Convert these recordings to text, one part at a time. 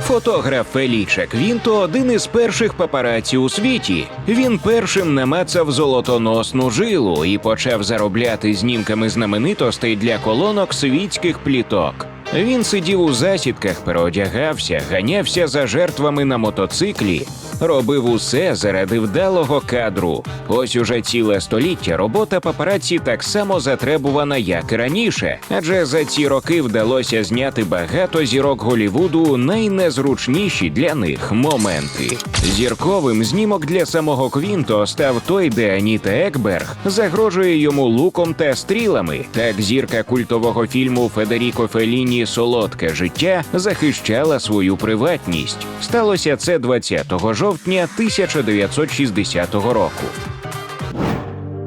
Фотограф Феліче Квінто один із перших папараці у світі. Він першим намацав золотоносну жилу і почав заробляти знімками знаменитостей для колонок світських пліток. Він сидів у засідках, переодягався, ганявся за жертвами на мотоциклі, робив усе заради вдалого кадру. Ось уже ціле століття робота папараці так само затребувана, як і раніше, адже за ці роки вдалося зняти багато зірок Голівуду найнезручніші для них моменти. Зірковим знімок для самого Квінто став той, де Аніта Екберг загрожує йому луком та стрілами. Так зірка культового фільму Федеріко Феліні Солодке життя захищала свою приватність. Сталося це 20 жовтня 1960 року.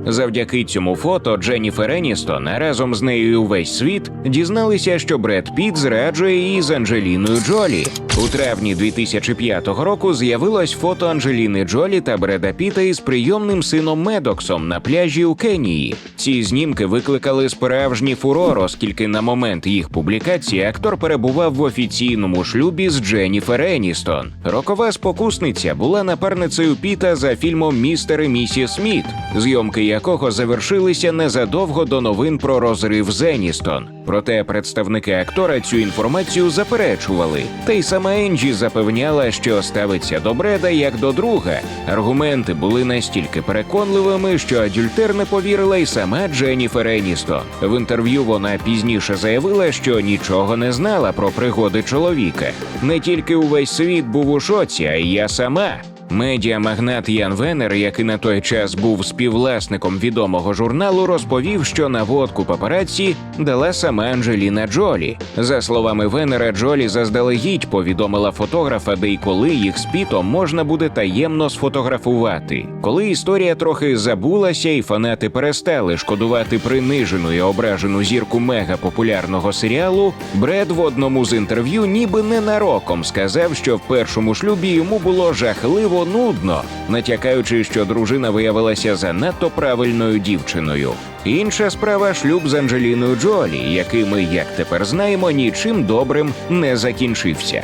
Завдяки цьому фото Дженніфер Еністон, разом з нею і увесь світ, дізналися, що Бред Піт зраджує її з Анджеліною Джолі. У травні 2005 року з'явилось фото Анджеліни Джолі та Бреда Піта із прийомним сином Медоксом на пляжі у Кенії. Ці знімки викликали справжній фурор, оскільки на момент їх публікації актор перебував в офіційному шлюбі з Дженніфер Еністон. Рокова спокусниця була напарницею Піта за фільмом Містер і місіс Сміт, зйомки якого завершилися незадовго до новин про розрив з Еністон. Проте представники актора цю інформацію заперечували. Та й сама Енджі запевняла, що ставиться до Бреда як до друга. Аргументи були настільки переконливими, що Адюльтер не повірила й сама Дженніфер Еністон. В інтерв'ю вона пізніше заявила, що нічого не знала про пригоди чоловіка. Не тільки увесь світ був у шоці, а й я сама. Медіамагнат Ян Венер, який на той час був співвласником відомого журналу, розповів, що наводку папараці дала сама Анджеліна Джолі. За словами Венера, Джолі заздалегідь повідомила фотографа, де й коли їх з Пітом можна буде таємно сфотографувати. Коли історія трохи забулася, і фанати перестали шкодувати принижену і ображену зірку мегапопулярного серіалу, Бред в одному з інтерв'ю ніби ненароком сказав, що в першому шлюбі йому було жахливо нудно, натякаючи, що дружина виявилася занадто правильною дівчиною. Інша справа шлюб з Анджеліною Джолі, який ми, як тепер знаємо, нічим добрим не закінчився.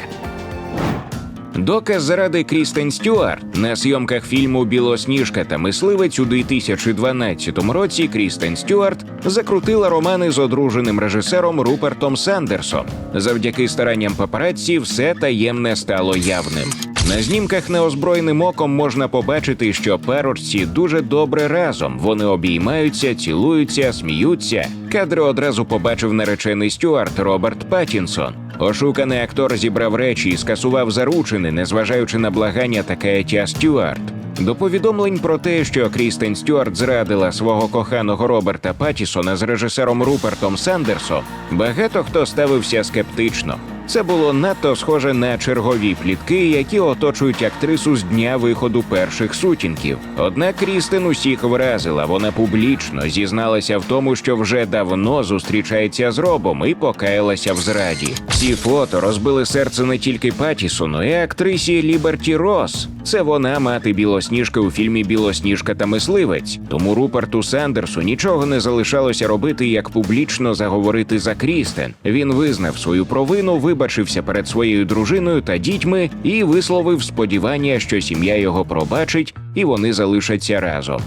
Доказ заради Крістен Стюарт на зйомках фільму Білосніжка та мисливець у 2012 році Крістен Стюарт закрутила романи з одруженим режисером Рупертом Сандерсом. Завдяки старанням папараці все таємне стало явним. На знімках неозброєним оком можна побачити, що парочці дуже добре разом. Вони обіймаються, цілуються, сміються. Кадри одразу побачив наречений Стюарт Роберт Паттінсон. Ошуканий актор зібрав речі і скасував заручини, незважаючи на благання та каяття Стюарт. До повідомлень про те, що Крістен Стюарт зрадила свого коханого Роберта Паттісона з режисером Рупертом Сандерсом, багато хто ставився скептично. Це було надто схоже на чергові плітки, які оточують актрису з дня виходу перших сутінків. Однак Крістен усіх вразила. Вона публічно зізналася в тому, що вже давно зустрічається з Робом і покаялася в зраді. Ці фото розбили серце не тільки Патісону, і актрисі Ліберті Росс. Це вона мати білосніжки у фільмі Білосніжка та мисливець. Тому Руперту Сандерсу нічого не залишалося робити, як публічно заговорити за Крістен. Він визнав свою провину, вибачився перед своєю дружиною та дітьми і висловив сподівання, що сім'я його пробачить і вони залишаться разом.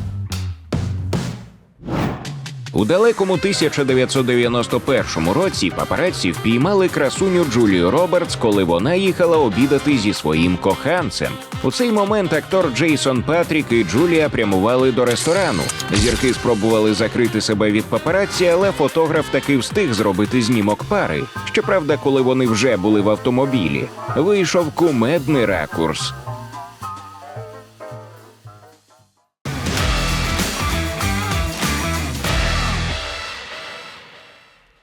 У далекому 1991 році папараці впіймали красуню Джулію Робертс, коли вона їхала обідати зі своїм коханцем. У цей момент актор Джейсон Патрік і Джулія прямували до ресторану. Зірки спробували закрити себе від папараці, але фотограф таки встиг зробити знімок пари. Щоправда, коли вони вже були в автомобілі, вийшов кумедний ракурс.